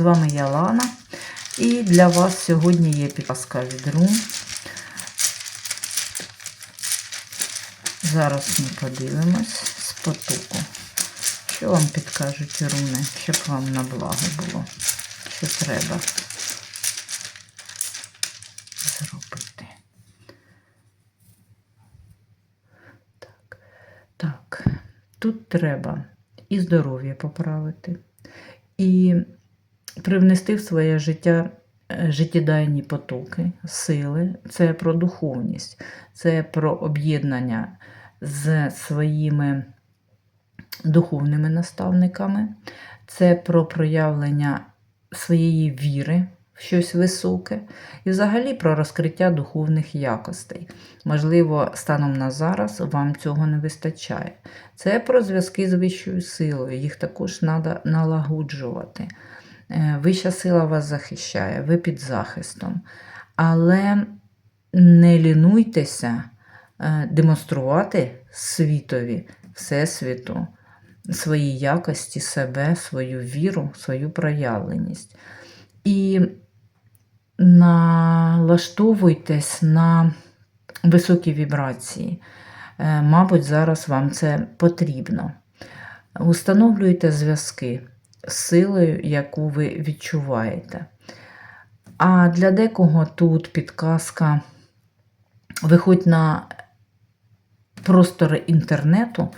вами я Лана. І для вас сьогодні є підказка від Рун. Зараз ми подивимось з потоку. Що вам підкажуть руни, щоб вам на благо було? Що треба зробити? Так, так. тут треба і здоров'я поправити, і привнести в своє життя е, життєдайні потоки, сили. Це про духовність, це про об'єднання з своїми духовними наставниками, це про проявлення своєї віри в щось високе, і взагалі про розкриття духовних якостей. Можливо, станом на зараз вам цього не вистачає. Це про зв'язки з вищою силою, їх також треба налагоджувати. Е, Вища сила вас захищає, ви під захистом. Але не лінуйтеся е, демонструвати світові, Всесвіту, свої якості, себе, свою віру, свою проявленість. І налаштовуйтесь на високі вібрації. Е, Мабуть, зараз вам це потрібно. Установлюйте зв'язки силою, яку ви відчуваєте. А для декого тут підказка виходь на простори інтернету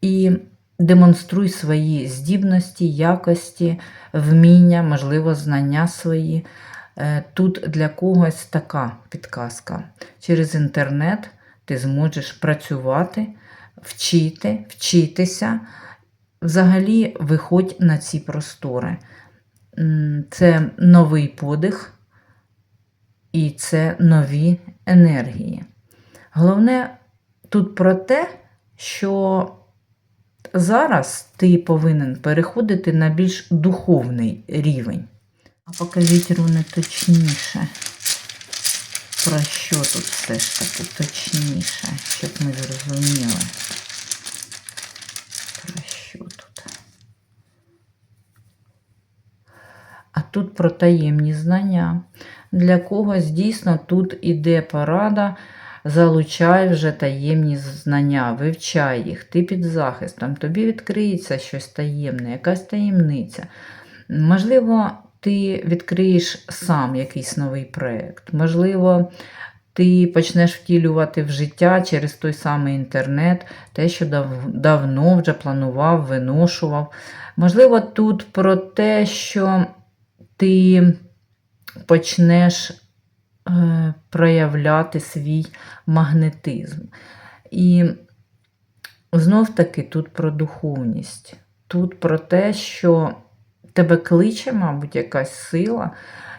і демонструй свої здібності, якості, вміння, можливо, знання свої. Е, Тут для когось така підказка. Через інтернет ти зможеш працювати, вчити, вчитися. Взагалі, виходь на ці простори. Це новий подих і це нові енергії. Головне тут про те, що зараз ти повинен переходити на більш духовний рівень. А покажіть руни точніше. Про що тут все ж таки точніше, щоб ми зрозуміли. Про що тут? А тут про таємні знання. Для когось дійсно тут іде порада, залучай вже таємні знання, вивчай їх, ти під захистом, тобі відкриється щось таємне, якась таємниця. Можливо, ти відкриєш сам якийсь новий проєкт. Можливо, ти почнеш втілювати в життя через той самий інтернет, те, що дав, давно вже планував, виношував. Можливо, тут про те, що ти почнеш е, проявляти свій магнетизм. І знов таки тут про духовність. Тут про те, що тебе кличе, мабуть, якась сила,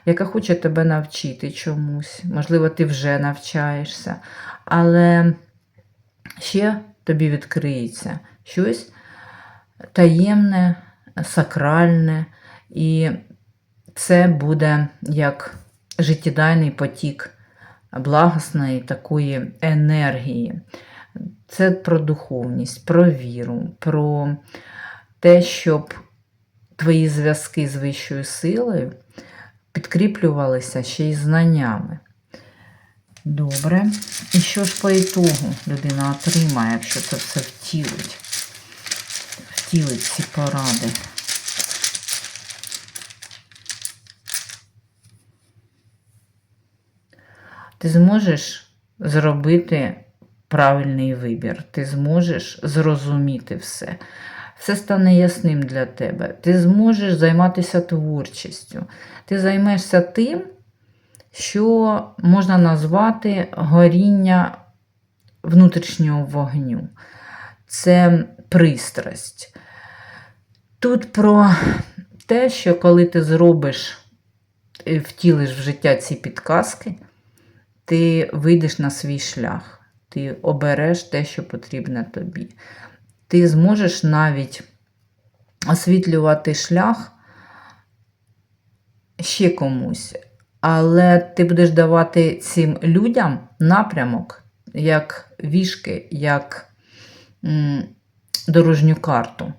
яка хоче тебе навчити чомусь. Можливо, ти вже навчаєшся, але ще тобі відкриється щось таємне, сакральне, і це буде як життєдайний потік благосної такої енергії. Це про духовність, про віру, про те, щоб твої зв'язки з вищою силою підкріплювалися ще й знаннями. Добре. І що ж по ітогу людина отримає, якщо це все втілить? Втілить ці поради. Ти зможеш зробити правильний вибір, ти зможеш зрозуміти все. Все стане ясним для тебе. Ти зможеш займатися творчістю. Ти займешся тим, що можна назвати горіння внутрішнього вогню. Це пристрасть. Тут про те, що коли ти зробиш, і втілиш в життя ці підказки, ти вийдеш на свій шлях, ти обереш те, що потрібно тобі. Ти зможеш навіть освітлювати шлях ще комусь, але ти будеш давати цим людям напрямок, як вішки, як дорожню карту.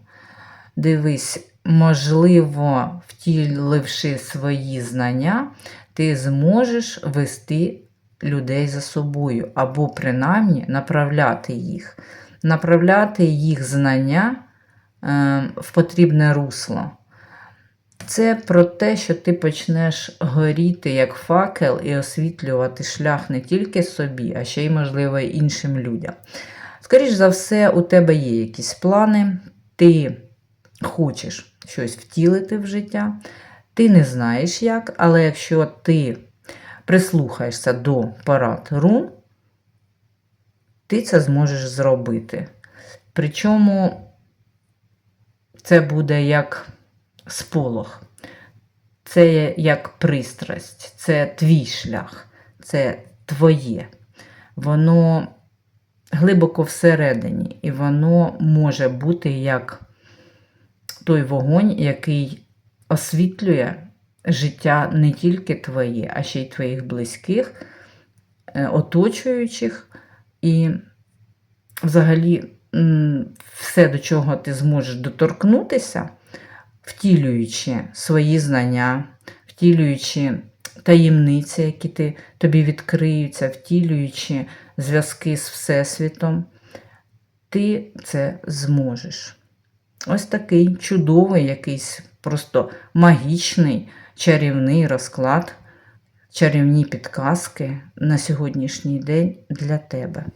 Дивись, можливо, втіливши свої знання, ти зможеш вести людей за собою, або принаймні направляти їх, направляти їх знання е, в потрібне русло. Це про те, що ти почнеш горіти як факел і освітлювати шлях не тільки собі, а ще й, можливо, іншим людям. Скоріш за все, у тебе є якісь плани, ти хочеш щось втілити в життя, ти не знаєш як, але якщо ти прислухаєшся до парад рун, ти це зможеш зробити. Причому це буде як сполох, це як пристрасть, це твій шлях, це твоє. Воно глибоко всередині, і воно може бути як той вогонь, який освітлює життя не тільки твоє, а ще й твоїх близьких, е, оточуючих, і взагалі все, до чого ти зможеш доторкнутися, втілюючи свої знання, втілюючи таємниці, які ти, тобі відкриються, втілюючи зв'язки з Всесвітом, ти це зможеш. Ось такий чудовий, якийсь просто магічний, чарівний розклад, чарівні підказки на сьогоднішній день для тебе.